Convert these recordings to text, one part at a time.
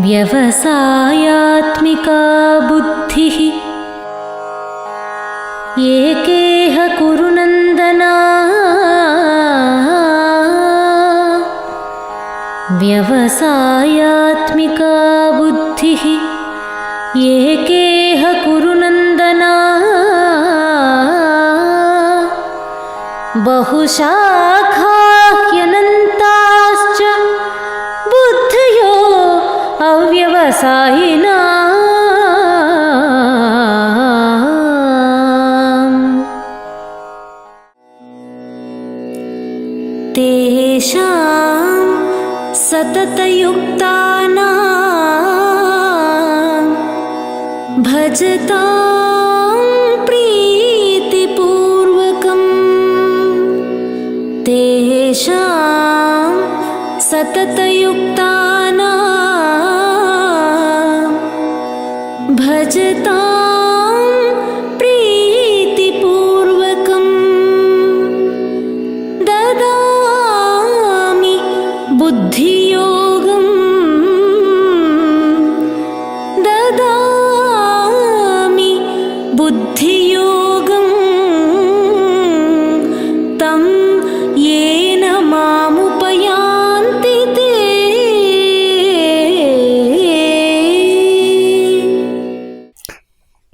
व्यवसायात्मिका बुद्धिः एकेह कुरु नन्दना व्यवसायात्मिका बुद्धिः एकेह कुरु नन्दना अव्यवसायिना तेषां सततयुक्तानां भजतां प्रीतिपूर्वकम् तेषां सततयुक्तानां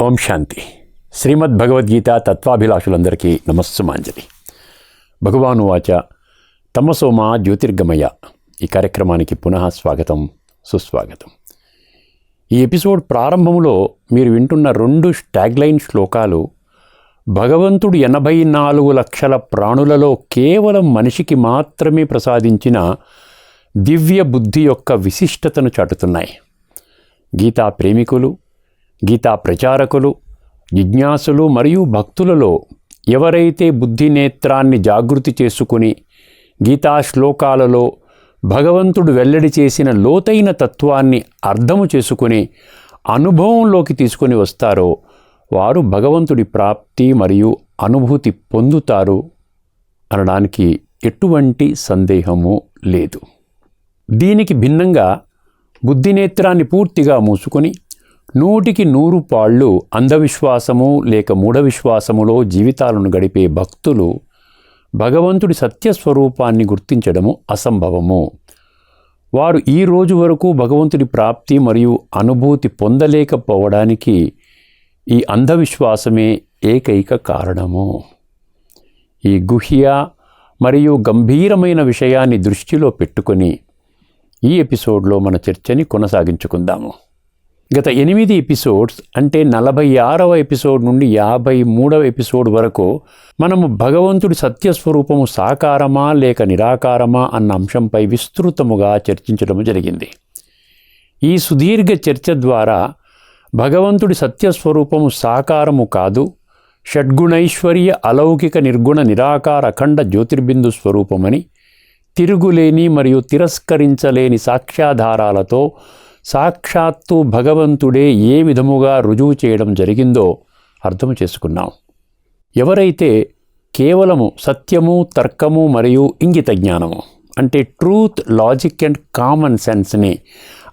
ఓం శాంతి. శ్రీమద్ భగవద్గీత తత్వాభిలాషులందరికీ నమస్సుమాంజలి. భగవాను వాచ తమసోమ జ్యోతిర్గమయ. ఈ కార్యక్రమానికి పునః స్వాగతం సుస్వాగతం. ఈ ఎపిసోడ్ ప్రారంభంలో మీరు వింటున్న రెండు స్టాగ్లైన్ శ్లోకాలు భగవంతుడు ఎనభై నాలుగు లక్షల ప్రాణులలో కేవలం మనిషికి మాత్రమే ప్రసాదించిన దివ్య బుద్ధి యొక్క విశిష్టతను చాటుతున్నాయి. గీతా ప్రేమికులు గీతా ప్రచారకులు జిజ్ఞాసులు మరియు భక్తులలో ఎవరైతే బుద్ధినేత్రాన్ని జాగృతి చేసుకుని గీతా శ్లోకాలలో భగవంతుడు వెల్లడి చేసిన లోతైన తత్వాన్ని అర్థము చేసుకుని అనుభవంలోకి తీసుకొని వస్తారో వారు భగవంతుడి ప్రాప్తి మరియు అనుభూతి పొందుతారు అనడానికి ఎటువంటి సందేహము లేదు. దీనికి భిన్నంగా బుద్ధినేత్రాన్ని పూర్తిగా మూసుకొని నూటికి నూరు పాళ్ళు అంధవిశ్వాసము లేక మూఢవిశ్వాసములో జీవితాలను గడిపే భక్తులు భగవంతుడి సత్యస్వరూపాన్ని గుర్తించడము అసంభవము. వారు ఈ రోజు వరకు భగవంతుడి ప్రాప్తి మరియు అనుభూతి పొందలేకపోవడానికి ఈ అంధవిశ్వాసమే ఏకైక కారణము. ఈ గుహ్య మరియు గంభీరమైన విషయాన్ని దృష్టిలో పెట్టుకొని ఈ ఎపిసోడ్లో మన చర్చని కొనసాగించుకుందాము. గత ఎనిమిది ఎపిసోడ్స్ అంటే నలభై ఆరవ ఎపిసోడ్ నుండి యాభై మూడవ ఎపిసోడ్ వరకు మనము భగవంతుడి సత్యస్వరూపము సాకారమా లేక నిరాకారమా అన్న అంశంపై విస్తృతముగా చర్చించడం జరిగింది. ఈ సుదీర్ఘ చర్చ ద్వారా భగవంతుడి సత్యస్వరూపము సాకారము కాదు షడ్గుణైశ్వర్య అలౌకిక నిర్గుణ నిరాకార అఖండ జ్యోతిర్బిందు స్వరూపమని తిరుగులేని మరియు తిరస్కరించలేని సాక్ష్యాధారాలతో సాక్షాత్తు భగవంతుడే ఏ విధముగా రుజువు చేయడం జరిగిందో అర్థం చేసుకున్నాం. ఎవరైతే కేవలము సత్యము తర్కము మరియు ఇంగిత జ్ఞానము అంటే ట్రూత్ లాజిక్ అండ్ కామన్ సెన్స్ని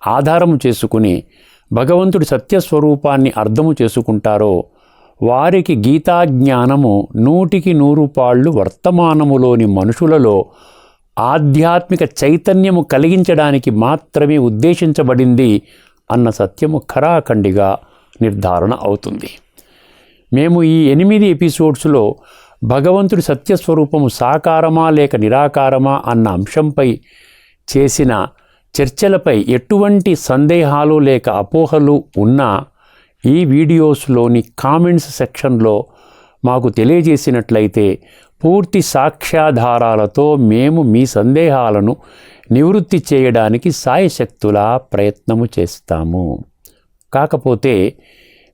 ఆధారము చేసుకుని భగవంతుడి సత్యస్వరూపాన్ని అర్థము చేసుకుంటారో వారికి గీతా జ్ఞానము నూటికి నూరు పాళ్ళు వర్తమానములోని మనుషులలో ఆధ్యాత్మిక చైతన్యము కలిగించడానికి మాత్రమే ఉద్దేశించబడింది అన్న సత్యము ఖరాఖండిగా నిర్ధారణ అవుతుంది. మేము ఈ ఎనిమిది ఎపిసోడ్స్లో భగవంతుడి సత్యస్వరూపము సాకారమా లేక నిరాకారమా అన్న అంశంపై చేసిన చర్చలపై ఎటువంటి సందేహాలు లేక అపోహలు ఉన్నా ఈ వీడియోస్లోని కామెంట్స్ సెక్షన్లో మాకు తెలియజేసినట్లయితే పూర్తి సాక్ష్యాధారాలతో మేము మీ సందేహాలను నివృత్తి చేయడానికి సాయశక్తులా ప్రయత్నము చేస్తాము. కాకపోతే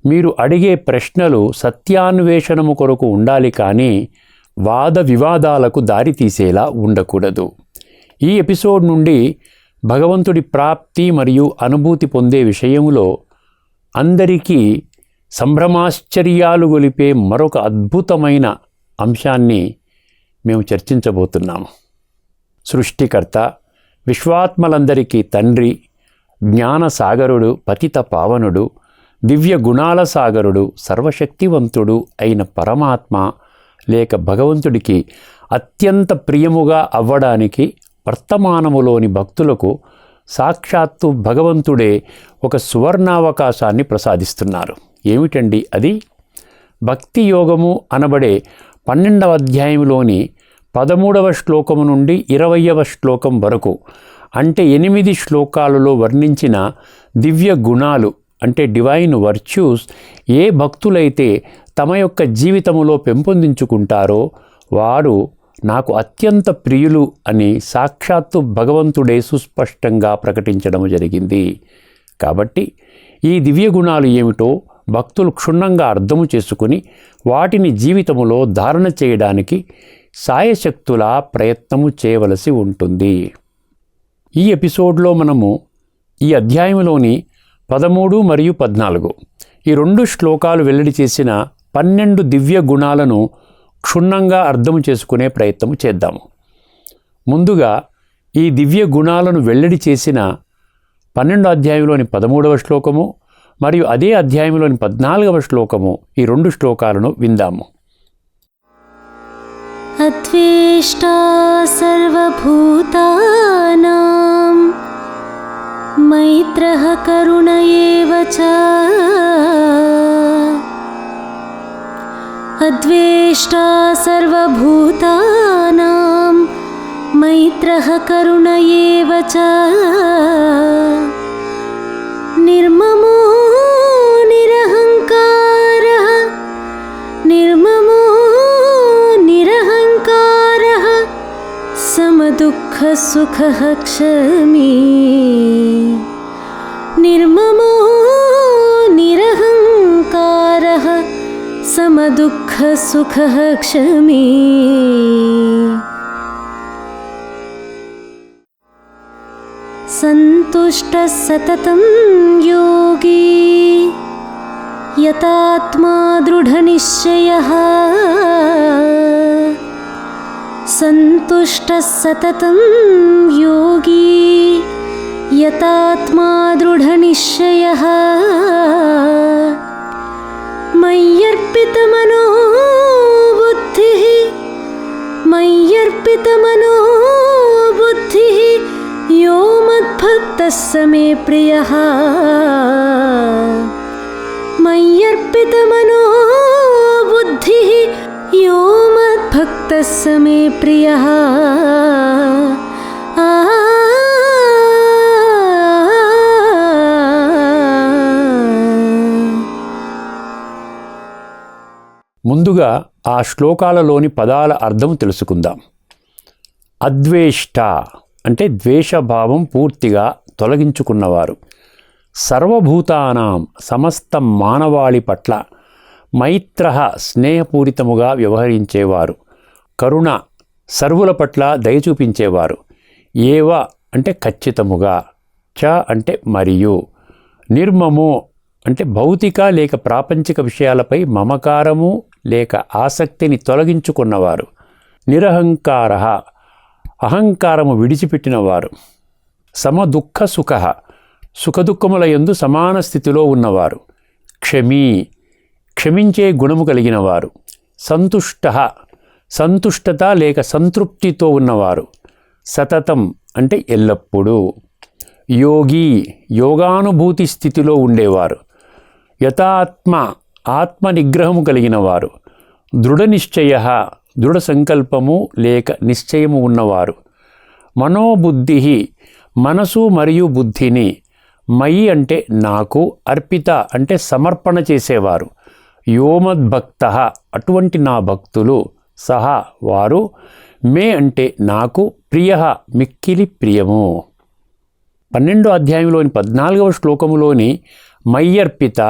మీరు అడిగే ప్రశ్నలు సత్యాన్వేషణము కొరకు ఉండాలి కానీ వాద వివాదాలకు దారితీసేలా ఉండకూడదు. ఈ ఎపిసోడ్ నుండి భగవంతుడి ప్రాప్తి మరియు అనుభూతి పొందే విషయంలో అందరికీ సంభ్రమాశ్చర్యాలు గొలిపే మరొక అద్భుతమైన అంశాన్ని మేము చర్చించబోతున్నాము. సృష్టికర్త విశ్వాత్మలందరికీ తండ్రి జ్ఞాన సాగరుడు పతిత పావనుడు దివ్య గుణాల సాగరుడు సర్వశక్తివంతుడు అయిన పరమాత్మ లేక భగవంతుడికి అత్యంత ప్రియముగా అవ్వడానికి వర్తమానములోని భక్తులకు సాక్షాత్తు భగవంతుడే ఒక సువర్ణావకాశాన్ని ప్రసాదిస్తున్నారు. ఏమిటండి అది? భక్తి యోగము అనబడే పన్నెండవ అధ్యాయంలోని పదమూడవ శ్లోకము నుండి ఇరవయవ శ్లోకం వరకు అంటే ఎనిమిది శ్లోకాలలో వర్ణించిన దివ్య గుణాలు అంటే డివైన్ వర్చ్యూస్ ఏ భక్తులైతే తమ యొక్క జీవితములో పెంపొందించుకుంటారో వారు నాకు అత్యంత ప్రియులు అని సాక్షాత్తు భగవంతుడే సుస్పష్టంగా ప్రకటించడం జరిగింది. కాబట్టి ఈ దివ్య గుణాలు ఏమిటో భక్తులు క్షుణ్ణంగా అర్థము చేసుకుని వాటిని జీవితములో ధారణ చేయడానికి సాయశక్తుల ప్రయత్నము చేయవలసి ఉంటుంది. ఈ ఎపిసోడ్లో మనము ఈ అధ్యాయంలోని పదమూడు మరియు పద్నాలుగు ఈ రెండు శ్లోకాలు వెల్లడి చేసిన పన్నెండు దివ్య గుణాలను క్షుణ్ణంగా అర్థం చేసుకునే ప్రయత్నం చేద్దాము. ముందుగా ఈ దివ్య గుణాలను వెల్లడి చేసిన పన్నెండో అధ్యాయంలోని పదమూడవ శ్లోకము మరియు అదే అధ్యాయంలోని పద్నాలుగవ శ్లోకము ఈ రెండు శ్లోకాలను విందాము. అద్వేష్టా సర్వభూతానాం మైత్ర కరుణ అద్వేష్టా సర్వభూతానాం మైత్ర కరుణ నిర్మమో समदुःखसुखः क्षमी। निर्ममो निरहङ्कारः समदुःखसुखः क्षमी। सन्तुष्टः सततं योगी यतात्मा दृढनिश्चयः सन्तुष्टः सततं योगी यतात्मा दृढनिश्चयः। मय्यर्पितमनो बुद्धिः मय्यर्पितमनो बुद्धिः यो मद्भक्तः स मे प्रियः। मय्यर्पितमनो बुद्धिः यो मद्भक्तः स मे प्रियः ముందుగా ఆ శ్లోకాలలోని పదాల అర్థం తెలుసుకుందాం అద్వేష్ట అంటే ద్వేషభావం పూర్తిగా తొలగించుకున్నవారు సర్వభూతానాం సమస్త మానవాళి పట్ల మైత్ర స్నేహపూరితముగా వ్యవహరించేవారు. కరుణ సర్వుల పట్ల దయ చూపించేవారు. ఏవ అంటే ఖచ్చితముగా చ అంటే మరియు. నిర్మము అంటే భౌతిక లేక ప్రాపంచిక విషయాలపై మమకారము లేక ఆసక్తిని తొలగించుకున్నవారు. నిరహంకార అహంకారము విడిచిపెట్టినవారు. సమదుఃఖ సుఖ సుఖదుఖముల యందు సమాన స్థితిలో ఉన్నవారు. క్షమీ క్షమించే గుణము కలిగినవారు. సంతుష్ట సంతుష్టత లేక సంతృప్తితో ఉన్నవారు. సతతం అంటే ఎల్లప్పుడూ. యోగి యోగానుభూతి స్థితిలో ఉండేవారు. యథాత్మ ఆత్మ నిగ్రహము కలిగిన వారు దృఢ నిశ్చయ దృఢ సంకల్పము లేక నిశ్చయము ఉన్నవారు. మనోబుద్ధి మనసు మరియు బుద్ధిని మయి అంటే నాకు అర్పిత అంటే సమర్పణ చేసేవారు. యోమద్భక్త. అటువంటి నా భక్తులు సహా వారు మే అంటే నాకు ప్రియ మిక్కిలి ప్రియము. పన్నెండో అధ్యాయంలోని పద్నాలుగవ శ్లోకములోని మయ్యర్పిత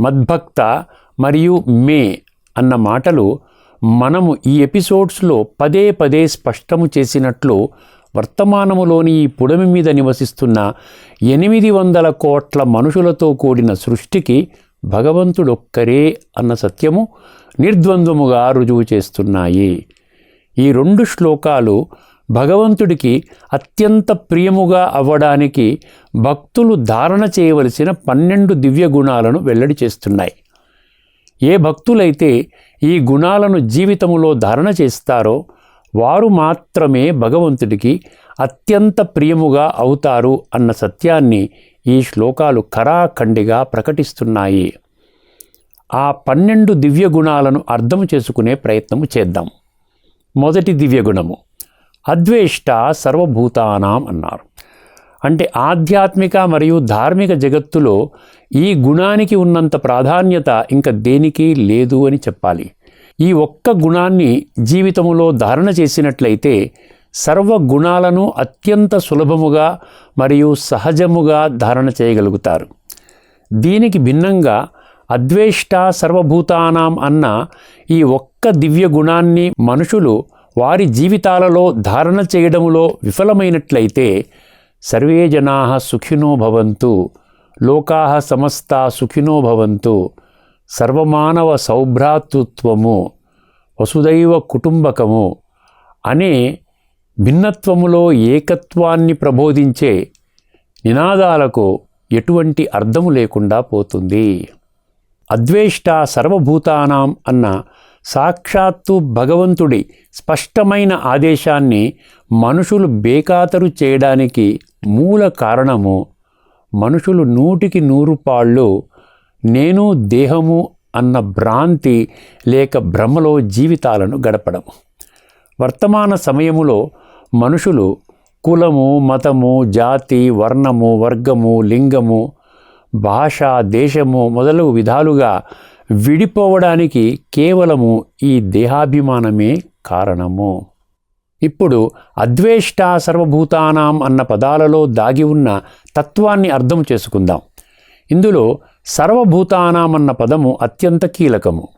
మద్భక్త మరియు మే అన్న మాటలు మనము ఈ ఎపిసోడ్స్లో పదే పదే స్పష్టము చేసినట్లు వర్తమానములోని ఈ పుడమి మీద నివసిస్తున్న ఎనిమిది వందల కోట్ల మనుషులతో కూడిన సృష్టికి భగవంతుడొక్కరే అన్న సత్యము నిర్ద్వంద్వముగా రుజువు చేస్తున్నాయి. ఈ రెండు శ్లోకాలు భగవంతుడికి అత్యంత ప్రియముగా అవ్వడానికి భక్తులు ధారణ చేయవలసిన పన్నెండు దివ్య గుణాలను వెల్లడి చేస్తున్నాయి. ఏ భక్తులైతే ఈ గుణాలను జీవితములో ధారణ చేస్తారో వారు మాత్రమే భగవంతుడికి అత్యంత ప్రియముగా అవుతారు అన్న సత్యాన్ని ఈ శ్లోకాలు కరాఖండిగా ప్రకటిస్తున్నాయి. ఆ పన్నెండు దివ్య గుణాలను అర్థం చేసుకునే ప్రయత్నము చేద్దాం. మొదటి దివ్య గుణము అద్వేష్ట సర్వభూతానాం అన్నారు. అంటే ఆధ్యాత్మిక మరియు ధార్మిక జగత్తులో ఈ గుణానికి ఉన్నంత ప్రాధాన్యత ఇంకా దేనికి లేదు అని చెప్పాలి. ఈ ఒక్క గుణాన్ని జీవితంలో ధారణ చేసినట్లయితే సర్వ గుణాలను అత్యంత సులభముగా మరియు సహజముగా ధారణ చేయగలుగుతారు. దీనికి భిన్నంగా అద్వేష్ట సర్వభూతానాం అన్న ఈ ఒక్క దివ్య గుణాన్ని మనుషులు వారి జీవితాలలో ధారణ చేయడములో విఫలమైనట్లయితే సర్వే జనా సుఖినో భవంతు లోకా సమస్త సుఖినో భవంతు సర్వమానవ సౌభ్రాతృత్వము వసుదైవ కుటుంబకము అనే భిన్నత్వములో ఏకత్వాన్ని ప్రబోధించే నినాదాలకు ఎటువంటి అర్థము లేకుండా పోతుంది. అద్వేష్ట సర్వభూతానాం అన్న సాక్షాత్తు భగవంతుడి స్పష్టమైన ఆదేశాన్ని మనుషులు బేఖాతరు చేయడానికి మూల కారణము మనుషులు నూటికి నూరు పాళ్ళు నేను దేహము అన్న భ్రాంతి లేక భ్రమలో జీవితాలను గడపడం వర్తమాన సమయములో మనుషులు కులము మతము జాతి వర్ణము వర్గము లింగము భాష దేశము మొదలగు విధాలుగా విడిపోవడానికి కేవలము ఈ దేహాభిమానమే కారణము. ఇప్పుడు అద్వేష్ట సర్వభూతానాం అన్న పదాలలో దాగి ఉన్న తత్వాన్ని అర్థం చేసుకుందాం. ఇందులో సర్వభూతానాం అన్న పదము అత్యంత కీలకము.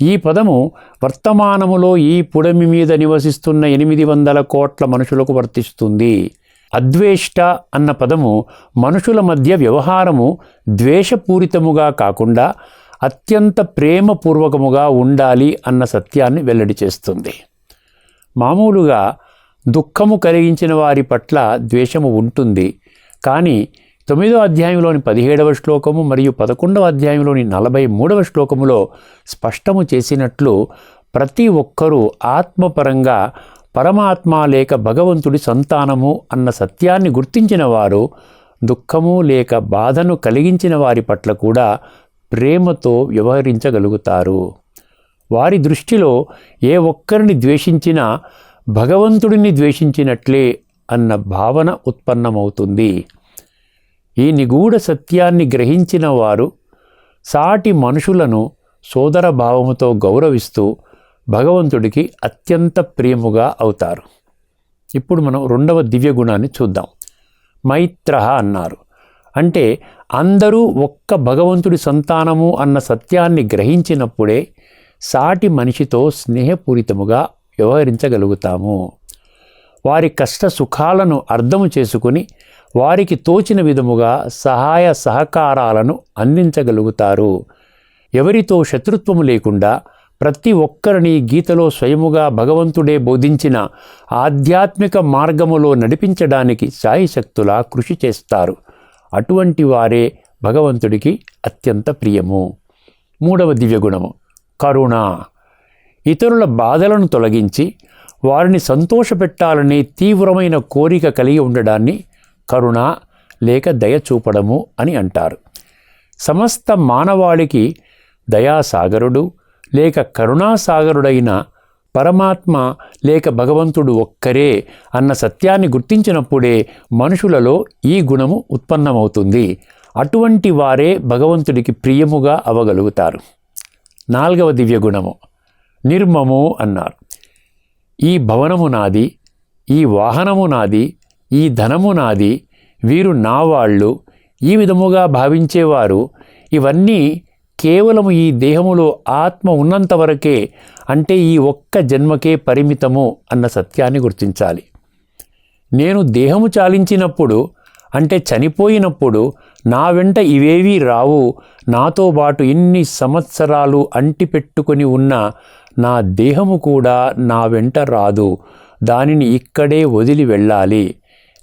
ఈ పదము వర్తమానములో ఈ పుడమి మీద నివసిస్తున్న ఎనిమిది వందల కోట్ల మనుషులకు వర్తిస్తుంది. అద్వేష్ట అన్న పదము మనుషుల మధ్య వ్యవహారము ద్వేషపూరితముగా కాకుండా అత్యంత ప్రేమపూర్వకముగా ఉండాలి అన్న సత్యాన్ని వెల్లడి చేస్తుంది. మామూలుగా దుఃఖము కలిగించిన వారి పట్ల ద్వేషము ఉంటుంది. కానీ తొమ్మిదో అధ్యాయంలోని పదిహేడవ శ్లోకము మరియు పదకొండవ అధ్యాయంలోని నలభై మూడవ శ్లోకములో స్పష్టము చేసినట్లు ప్రతి ఒక్కరూ ఆత్మపరంగా పరమాత్మ లేక భగవంతుడి సంతానము అన్న సత్యాన్ని గుర్తించిన వారు దుఃఖము లేక బాధను కలిగించిన వారి పట్ల కూడా ప్రేమతో వ్యవహరించగలుగుతారు. వారి దృష్టిలో ఏ ఒక్కరిని ద్వేషించినా భగవంతుడిని ద్వేషించినట్లే అన్న భావన ఉత్పన్నమవుతుంది. ఈ నిగూఢ సత్యాన్ని గ్రహించిన వారు సాటి మనుషులను సోదర భావముతో గౌరవిస్తూ భగవంతుడికి అత్యంత ప్రియముగా అవుతారు. ఇప్పుడు మనం రెండవ దివ్య గుణాన్ని చూద్దాం. మైత్ర అన్నారు. అంటే అందరూ ఒక్క భగవంతుడి సంతానము అన్న సత్యాన్ని గ్రహించినప్పుడే సాటి మనిషితో స్నేహపూరితముగా వ్యవహరించగలుగుతాము. వారి కష్ట సుఖాలను అర్థము చేసుకుని వారికి తోచిన విధముగా సహాయ సహకారాలను అందించగలుగుతారు. ఎవరితో శత్రుత్వము లేకుండా ప్రతి ఒక్కరిని గీతలో స్వయముగా భగవంతుడే బోధించిన ఆధ్యాత్మిక మార్గములో నడిపించడానికి శాయశక్తులా కృషి చేస్తారు. అటువంటి వారే భగవంతుడికి అత్యంత ప్రియము. మూడవ దివ్యగుణము కరుణ. ఇతరుల బాధలను తొలగించి వారిని సంతోషపెట్టాలని తీవ్రమైన కోరిక కలిగి ఉండడాన్ని కరుణ లేక దయ చూపడము అని అంటారు. సమస్త మానవాళికి దయాసాగరుడు లేక కరుణాసాగరుడైన పరమాత్మ లేక భగవంతుడు ఒక్కరే అన్న సత్యాన్ని గుర్తించినప్పుడే మనుషులలో ఈ గుణము ఉత్పన్నమవుతుంది. అటువంటి వారే భగవంతుడికి ప్రియముగా అవగలుగుతారు. నాలుగవ దివ్య గుణము. నిర్మము అన్నారు. ఈ భవనము నాది ఈ వాహనము నాది ఈ ధనము నాది వీరు నా వాళ్ళు ఈ విధముగా భావించేవారు ఇవన్నీ కేవలము ఈ దేహములో ఆత్మ ఉన్నంత వరకే అంటే ఈ ఒక్క జన్మకే పరిమితము అన్న సత్యాన్ని గుర్తించాలి. నేను దేహము చాలించినప్పుడు అంటే చనిపోయినప్పుడు నా వెంట ఇవేవీ రావు నాతో పాటు ఎన్ని సంవత్సరాలు అంటిపెట్టుకొని ఉన్న నా దేహము కూడా నా వెంట రాదు దానిని ఇక్కడే వదిలి వెళ్ళాలి.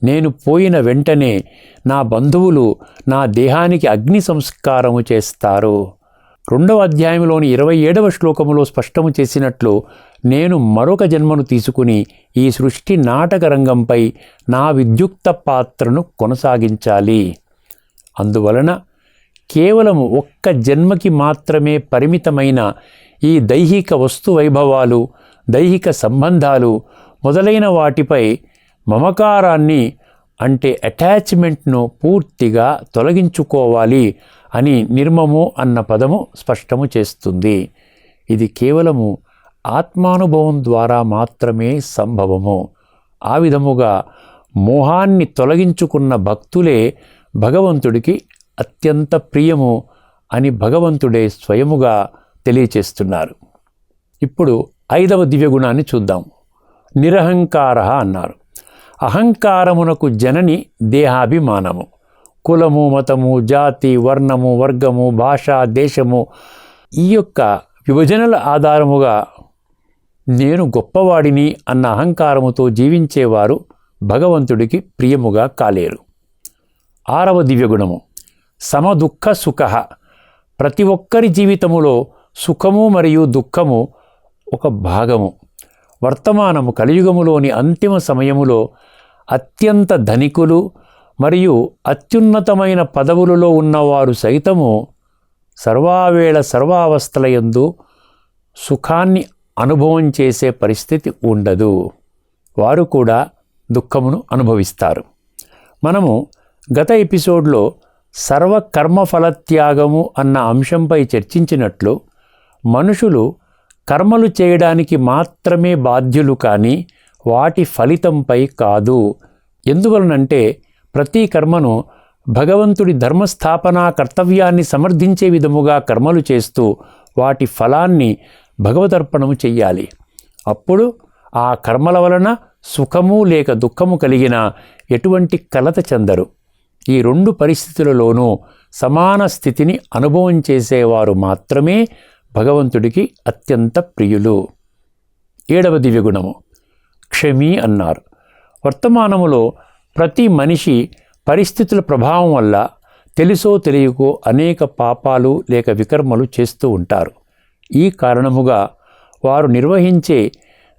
నేను పోయిన వెంటనే నా బంధువులు నా దేహానికి అగ్ని సంస్కారము చేస్తారు. రెండవ అధ్యాయంలోని ఇరవై ఏడవ శ్లోకములో స్పష్టము చేసినట్లు నేను మరొక జన్మను తీసుకుని ఈ సృష్టి నాటక రంగంపై నా విద్యుక్త పాత్రను కొనసాగించాలి. అందువలన కేవలం ఒక్క జన్మకి మాత్రమే పరిమితమైన ఈ దైహిక వస్తు వైభవాలు దైహిక సంబంధాలు మొదలైన వాటిపై మమకారాన్ని అంటే అటాచ్మెంట్ను పూర్తిగా తొలగించుకోవాలి అని నిర్మము అన్న పదము స్పష్టము చేస్తుంది. ఇది కేవలము ఆత్మానుభవం ద్వారా మాత్రమే సంభవము. ఆ విధముగా మోహాన్ని తొలగించుకున్న భక్తులే భగవంతుడికి అత్యంత ప్రియము అని భగవంతుడే స్వయముగా తెలియచేస్తున్నారు. ఇప్పుడు ఐదవ దివ్యగుణాన్ని చూద్దాం. నిరహంకార అన్నారు. అహంకారమునకు జనని దేహాభిమానము. కులము మతము జాతి వర్ణము వర్గము భాష దేశము ఈ యొక్క విభజనల ఆధారముగా నేను గొప్పవాడిని అన్న అహంకారముతో జీవించేవారు భగవంతుడికి ప్రియముగా కాలేరు. ఆరవ దివ్యగుణము. సమదుఃఖ సుఖ. ప్రతి ఒక్కరి జీవితములో సుఖము మరియు దుఃఖము ఒక భాగము. వర్తమానము కలియుగములోని అంతిమ సమయములో అత్యంత ధనికులు మరియు అత్యున్నతమైన పదవులలో ఉన్నవారు సైతము సర్వావేళ సర్వావస్థలయందు సుఖాన్ని అనుభవం చేసే పరిస్థితి ఉండదు. వారు కూడా దుఃఖమును అనుభవిస్తారు. మనము గత ఎపిసోడ్లో సర్వకర్మఫలత్యాగము అన్న అంశంపై చర్చించినట్లు మనుషులు కర్మలు చేయడానికి మాత్రమే బాధ్యులు కానీ వాటి ఫలితంపై కాదు. ఎందువలనంటే ప్రతి కర్మను భగవంతుడి ధర్మస్థాపనా కర్తవ్యాన్ని సమర్థించే విధముగా కర్మలు చేస్తూ వాటి ఫలాన్ని భగవదర్పణము చెయ్యాలి. అప్పుడు ఆ కర్మల వలన సుఖము లేక దుఃఖము కలిగిన ఎటువంటి కలత చెందరు. ఈ రెండు పరిస్థితులలోనూ సమాన స్థితిని అనుభవం చేసేవారు మాత్రమే భగవంతుడికి అత్యంత ప్రియులు. ఏడవ దివ్యగుణము. క్షమి అన్నారు. వర్తమానములో ప్రతి మనిషి పరిస్థితుల ప్రభావం వల్ల తెలుసో తెలియకో అనేక పాపాలు లేక వికర్మలు చేస్తూ ఉంటారు. ఈ కారణముగా వారు నిర్వహించే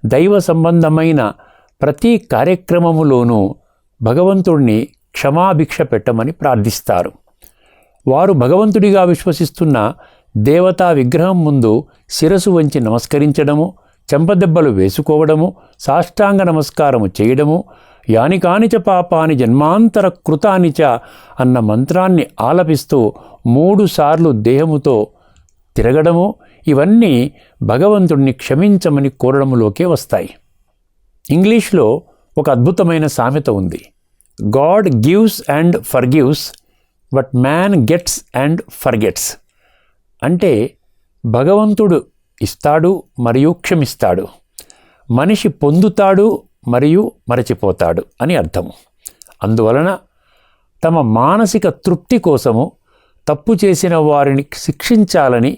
దైవ సంబంధమైన ప్రతి కార్యక్రమములోనూ భగవంతుడిని క్షమాభిక్ష పెట్టమని ప్రార్థిస్తారు. వారు భగవంతుడిగా విశ్వసిస్తున్న దేవతా విగ్రహం ముందు శిరసు వంచి నమస్కరించడము చెంపదెబ్బలు వేసుకోవడము సాష్టాంగ నమస్కారము చేయడము యానికానిచ పాపాని జన్మాంతర కృతానిచ అన్న మంత్రాన్ని ఆలపిస్తూ మూడుసార్లు దేహముతో తిరగడము ఇవన్నీ భగవంతుడిని క్షమించమని కోరడములోకే వస్తాయి. ఇంగ్లీష్లో ఒక అద్భుతమైన సామెత ఉంది. God gives and forgives but man gets and forgets. అంటే భగవంతుడు ఇస్తాడు మరియు క్షమిస్తాడు. మనిషి పొందుతాడు మరియు మరచిపోతాడు అని అర్థం అందువలన తమ మానసిక తృప్తి కోసము తప్పు చేసిన వారిని శిక్షించాలని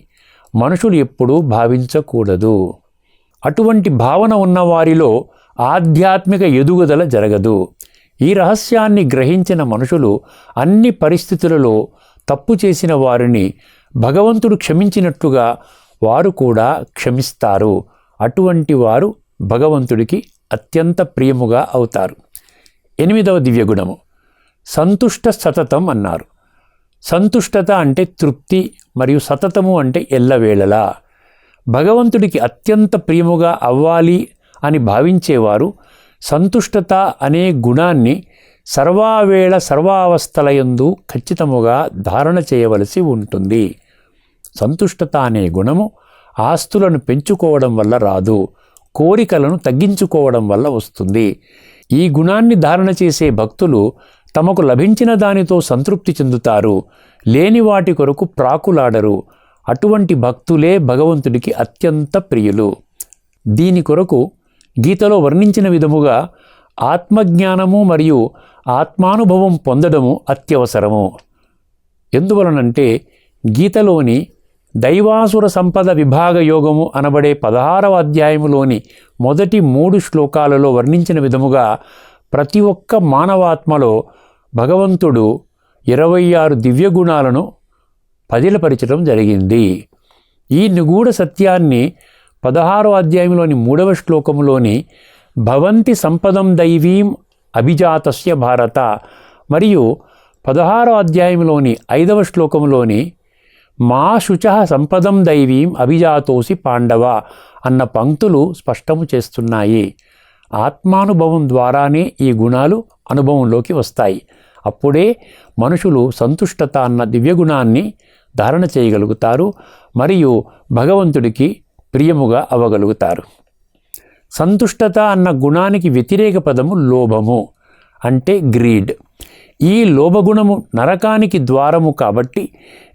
మనుషులు ఎప్పుడూ భావించకూడదు. అటువంటి భావన ఉన్నవారిలో ఆధ్యాత్మిక ఎదుగుదల జరగదు. ఈ రహస్యాన్ని గ్రహించిన మనుషులు అన్ని పరిస్థితులలో తప్పు చేసిన వారిని భగవంతుడు క్షమించినట్లుగా వారు కూడా క్షమిస్తారు. అటువంటి వారు భగవంతుడికి అత్యంత ప్రియముగా అవుతారు. ఎనిమిదవ దివ్యగుణము. సంతుష్ట సతతం అన్నారు. సంతుష్టత అంటే తృప్తి మరియు సతతము అంటే ఎల్లవేళలా. భగవంతుడికి అత్యంత ప్రియముగా అవ్వాలి అని భావించేవారు సంతుష్టత అనే గుణాన్ని సర్వావేళ సర్వావస్థలయందు ఖచ్చితముగా ధారణ చేయవలసి ఉంటుంది. సంతుష్టత అనే గుణము ఆస్తులను పెంచుకోవడం వల్ల రాదు కోరికలను తగ్గించుకోవడం వల్ల వస్తుంది. ఈ గుణాన్ని ధారణ చేసే భక్తులు తమకు లభించిన దానితో సంతృప్తి చెందుతారు. లేని వాటి కొరకు ప్రాకులాడరు. అటువంటి భక్తులే భగవంతుడికి అత్యంత ప్రియులు. దీని కొరకు గీతలో వర్ణించిన విధముగా ఆత్మజ్ఞానము మరియు ఆత్మానుభవం పొందడము అత్యవసరము. ఎందువలనంటే గీతలోని దైవాసుర సంపద విభాగ యోగము అనబడే పదహారవ అధ్యాయములోని మొదటి మూడు శ్లోకాలలో వర్ణించిన విధముగా ప్రతి ఒక్క మానవాత్మలో భగవంతుడు ఇరవై ఆరు దివ్యగుణాలను పదిలపరచడం జరిగింది. ఈ నిగూఢ సత్యాన్ని పదహారో అధ్యాయంలోని మూడవ శ్లోకములోని భవంతి సంపదం దైవీం అభిజాతస్య భారత మరియు పదహారో అధ్యాయంలోని ఐదవ శ్లోకంలోని మా శుచ సంపదం దైవీం అభిజాతోసి పాండవ అన్న పంక్తులు స్పష్టము చేస్తున్నాయి. ఆత్మానుభవం ద్వారానే ఈ గుణాలు అనుభవంలోకి వస్తాయి. అప్పుడే మనుషులు సంతుష్టత అన్న దివ్యగుణాన్ని ధారణ చేయగలుగుతారు మరియు భగవంతుడికి ప్రియముగా అవ్వగలుగుతారు. సంతుష్టత అన్న గుణానికి వ్యతిరేక పదము లోభము అంటే గ్రీడ్. ఈ లోభగుణము నరకానికి ద్వారము కాబట్టి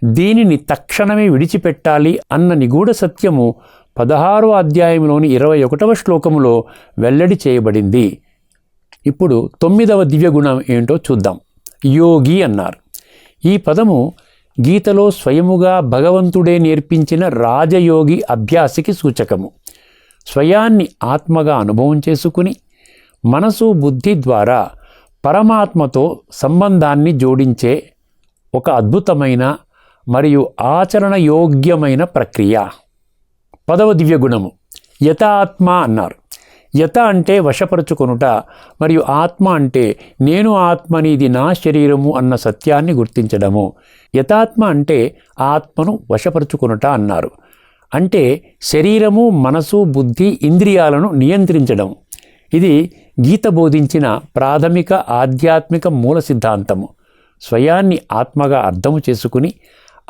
దీనిని తక్షణమే విడిచిపెట్టాలి అన్న నిగూఢ సత్యము పదహారో అధ్యాయంలోని ఇరవై ఒకటవ శ్లోకములో వెల్లడి చేయబడింది. ఇప్పుడు తొమ్మిదవ దివ్యగుణం ఏంటో చూద్దాం. యోగి అన్నారు ఈ పదము గీతలో స్వయముగా భగవంతుడే నేర్పించిన రాజయోగి అభ్యాసికి సూచకము. స్వయాన్ని ఆత్మగా అనుభవం చేసుకుని మనసు బుద్ధి ద్వారా పరమాత్మతో సంబంధాన్ని జోడించే ఒక అద్భుతమైన మరియు ఆచరణ యోగ్యమైన ప్రక్రియ. పదవ దివ్య గుణము. యథాత్మ అన్నారు. యత అంటే వశపరుచుకొనుట మరియు ఆత్మ అంటే నేను ఆత్మని ఇది నా శరీరము అన్న సత్యాన్ని గుర్తించడము. యథాత్మ అంటే ఆత్మను వశపరుచుకొనుట అన్నారు. అంటే శరీరము మనసు బుద్ధి ఇంద్రియాలను నియంత్రించడం. ఇది గీత బోధించిన ప్రాథమిక ఆధ్యాత్మిక మూల సిద్ధాంతము. స్వయాన్ని ఆత్మగా అర్థము చేసుకుని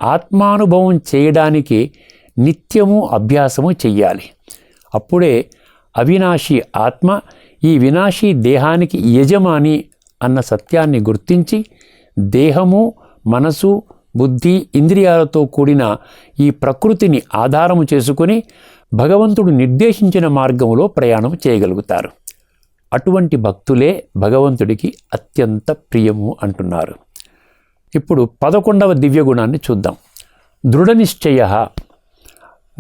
ఆత్మానుభవం చేయడానికి నిత్యము అభ్యాసము చెయ్యాలి. అప్పుడే అవినాశి ఆత్మ ఈ వినాశీ దేహానికి యజమాని అన్న సత్యాన్ని గుర్తించి దేహము మనసు బుద్ధి ఇంద్రియాలతో కూడిన ఈ ప్రకృతిని ఆధారము చేసుకుని భగవంతుడు నిర్దేశించిన మార్గంలో ప్రయాణం చేయగలుగుతారు. అటువంటి భక్తులే భగవంతుడికి అత్యంత ప్రియము అంటున్నారు. ఇప్పుడు పదకొండవ దివ్యగుణాన్ని చూద్దాం. దృఢనిశ్చయ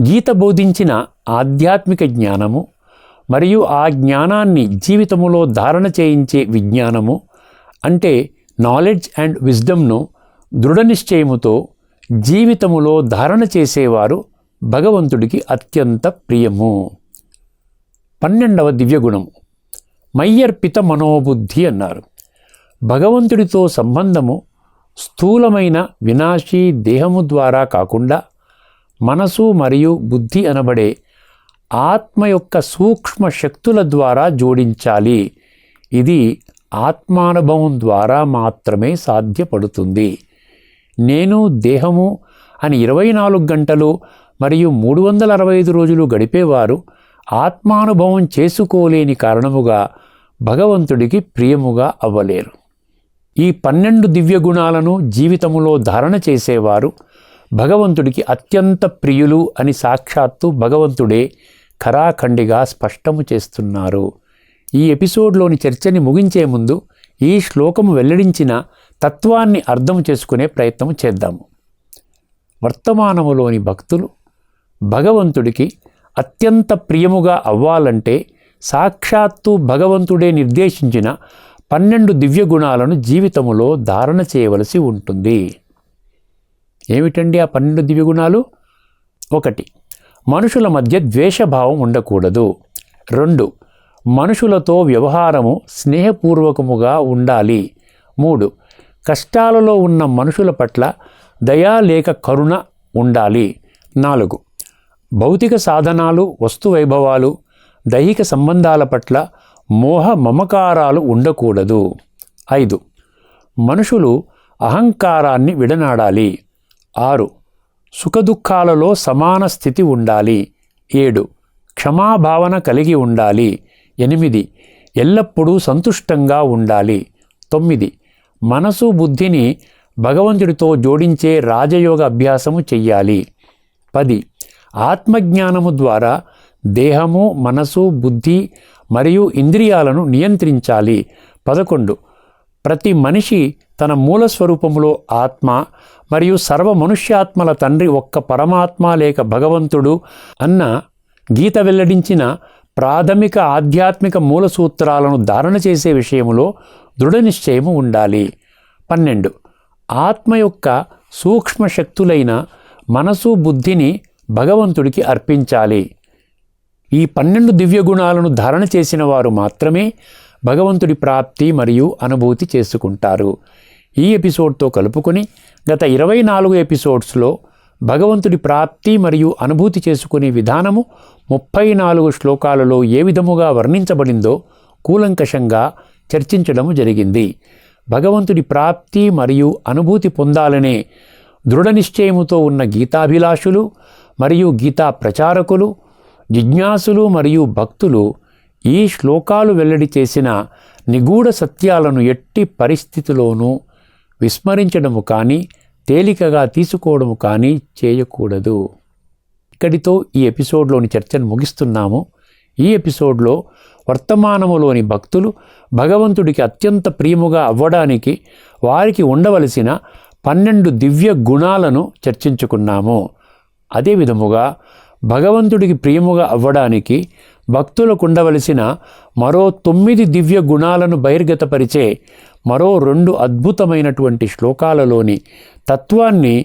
గీత బోధించిన ఆధ్యాత్మిక జ్ఞానము మరియు ఆ జ్ఞానాన్ని జీవితములో ధారణ చేయించే విజ్ఞానము అంటే నాలెడ్జ్ అండ్ విజ్డమ్ను దృఢనిశ్చయముతో జీవితములో ధారణ చేసేవారు భగవంతుడికి అత్యంత ప్రియము. పన్నెండవ దివ్యగుణము మయ్యర్పిత మనోబుద్ధి అన్నారు. భగవంతుడితో సంబంధము స్థూలమైన వినాశీ దేహము ద్వారా కాకుండా మనసు మరియు బుద్ధి అనబడే ఆత్మ యొక్క సూక్ష్మ శక్తుల ద్వారా జోడించాలి. ఇది ఆత్మానుభవం ద్వారా మాత్రమే సాధ్యపడుతుంది. నేను దేహము అని ఇరవై నాలుగు గంటలు మరియు మూడు వందల అరవై ఐదు రోజులు గడిపేవారు ఆత్మానుభవం చేసుకోలేని కారణముగా భగవంతుడికి ప్రియముగా అవ్వలేరు. ఈ పన్నెండు దివ్య గుణాలను జీవితములో ధారణ చేసేవారు భగవంతుడికి అత్యంత ప్రియులు అని సాక్షాత్తు భగవంతుడే ఖరాఖండిగా స్పష్టము చేస్తున్నారు. ఈ ఎపిసోడ్లోని చర్చని ముగించే ముందు ఈ శ్లోకము వెల్లడించిన తత్వాన్ని అర్థం చేసుకునే ప్రయత్నం చేద్దాము. వర్తమానములోని భక్తులు భగవంతుడికి అత్యంత ప్రియముగా అవ్వాలంటే సాక్షాత్తు భగవంతుడే నిర్దేశించిన పన్నెండు దివ్య గుణాలను జీవితములో ధారణ చేయవలసి ఉంటుంది. ఏమిటండి ఆ పన్నెండు దివ్య గుణాలు? ఒకటి మనుషుల మధ్య ద్వేషభావం ఉండకూడదు. రెండు మనుషులతో వ్యవహారము స్నేహపూర్వకముగా ఉండాలి. మూడు కష్టాలలో ఉన్న మనుషుల పట్ల దయా లేక కరుణ ఉండాలి. నాలుగు భౌతిక సాధనాలు వస్తు వైభవాలు దైహిక సంబంధాల పట్ల మోహ మమకారాలు ఉండకూడదు. ఐదు. మనుషులు అహంకారాన్ని విడనాడాలి. ఆరు. సుఖదుఖాలలో సమాన స్థితి ఉండాలి. ఏడు. క్షమాభావన కలిగి ఉండాలి. ఎనిమిది. ఎల్లప్పుడూ సంతుష్టంగా ఉండాలి. తొమ్మిది. మనసు బుద్ధిని భగవంతుడితో జోడించే రాజయోగ అభ్యాసము చెయ్యాలి. పది. ఆత్మజ్ఞానము ద్వారా దేహము మనసు బుద్ధి మరియు ఇంద్రియాలను నియంత్రించాలి. పదకొండు. ప్రతి మనిషి తన మూల స్వరూపములో ఆత్మ మరియు సర్వ మనుష్యాత్మల తండ్రి ఒక్క పరమాత్మ లేక భగవంతుడు అన్న గీత వెల్లడించిన ప్రాథమిక ఆధ్యాత్మిక మూల సూత్రాలను ధారణ చేసే విషయములో దృఢ నిశ్చయము ఉండాలి. పన్నెండు. ఆత్మ యొక్క సూక్ష్మ శక్తులైన మనసు బుద్ధిని భగవంతుడికి అర్పించాలి. ఈ పన్నెండు దివ్య గుణాలను ధారణ చేసిన వారు మాత్రమే భగవంతుడి ప్రాప్తి మరియు అనుభూతి చేసుకుంటారు. ఈ ఎపిసోడ్తో కలుపుకొని గత ఇరవై నాలుగు ఎపిసోడ్స్లో భగవంతుడి ప్రాప్తి మరియు అనుభూతి చేసుకునే విధానము ముప్పై నాలుగు శ్లోకాలలో ఏ విధముగా వర్ణించబడిందో కూలంకషంగా చర్చించడము జరిగింది. భగవంతుడి ప్రాప్తి మరియు అనుభూతి పొందాలనే దృఢ నిశ్చయముతో ఉన్న గీతాభిలాషులు మరియు గీతా ప్రచారకులు జిజ్ఞాసులు మరియు భక్తులు ఈ శ్లోకాలు వెల్లడి చేసిన నిగూఢ సత్యాలను ఎట్టి పరిస్థితిలోనూ విస్మరించడము కానీ తేలికగా తీసుకోవడము కానీ చేయకూడదు. ఇక్కడితో ఈ ఎపిసోడ్లోని చర్చను ముగిస్తున్నాము. ఈ ఎపిసోడ్లో వర్తమానములోని భక్తులు భగవంతుడికి అత్యంత ప్రియముగా అవ్వడానికి వారికి ఉండవలసిన పన్నెండు దివ్య గుణాలను చర్చించుకున్నాము. అదే విధముగా భగవంతుడికి ప్రియముగా అవ్వడానికి భక్తులకు ఉండవలసిన మరో తొమ్మిది దివ్య గుణాలను బహిర్గతపరిచే మరో రెండు అద్భుతమైనటువంటి శ్లోకాలలోని తత్వాన్ని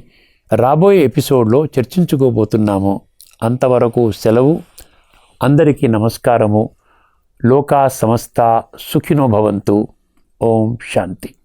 రాబోయే ఎపిసోడ్లో చర్చించుకోబోతున్నాము. అంతవరకు సెలవు. అందరికీ నమస్కారము. లోకా సమస్త సుఖినో భవంతు. ఓం శాంతి.